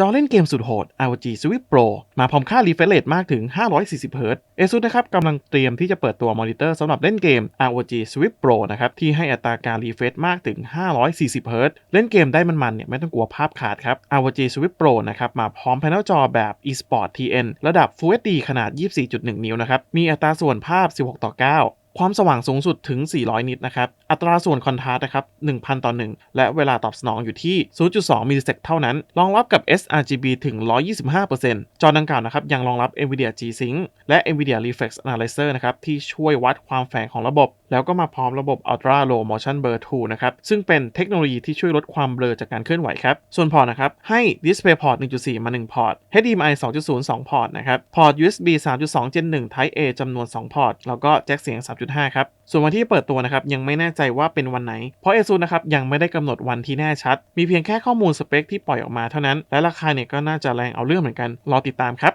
จอเล่นเกมสุดโหด ROG Swift Pro มาพร้อมค่า refresh rate มากถึง 540 Hz ASUS นะครับกำลังเตรียมที่จะเปิดตัวมอนิเตอร์สำหรับเล่นเกม ROG Swift Pro นะครับ ที่ให้อัตราการ refresh มากถึง 540 Hz เล่นเกมได้มันๆเนี่ยไม่ต้องกลัวภาพขาดครับ ROG Swift Pro นะครับมาพร้อม panel จอแบบ eSport TN ระดับ Full HD ขนาด 24.1 นิ้วนะครับ มีอัตราส่วนภาพ 16 ต่อ 9 ความสว่างสูงสุดถึง 400 นิตนะครับ อัตราส่วนคอนทราสต์นะครับ 1,000 ต่อ 1 และเวลาตอบสนองอยู่ที่ 0.2 มิลลิเซกเท่านั้น รองรับกับ sRGB ถึง 125%จอดังกล่าวนะครับ ยังรองรับ NVIDIA G-Sync และ NVIDIA Reflex Analyzer นะครับ ที่ช่วยวัดความแฝงของระบบ แล้วก็มาพร้อมระบบ Ultra Low Motion Blur 2 นะครับ ซึ่งเป็นเทคโนโลยีที่ช่วยลดความเบลอจากการเคลื่อนไหวครับ ส่วนพอร์ตนะครับ ให้ DisplayPort 1.4 มา 1 พอร์ต HDMI 2.0 2 พอร์ตนะครับ พอร์ต USB 3.2 Gen 1 Type A จำนวน 2 พอร์ต แล้วก็แจ็คเสียง 3. 3.5ครับ ส่วนวันที่เปิดตัวนะครับยังไม่แน่ใจว่าเป็นวันไหน เพราะ ASUS นะครับยังไม่ได้กำหนดวันที่แน่ชัด มีเพียงแค่ข้อมูลสเปคที่ปล่อยออกมาเท่านั้น และราคาเนี่ยก็น่าจะแรงเอาเรื่องเหมือนกัน รอติดตามครับ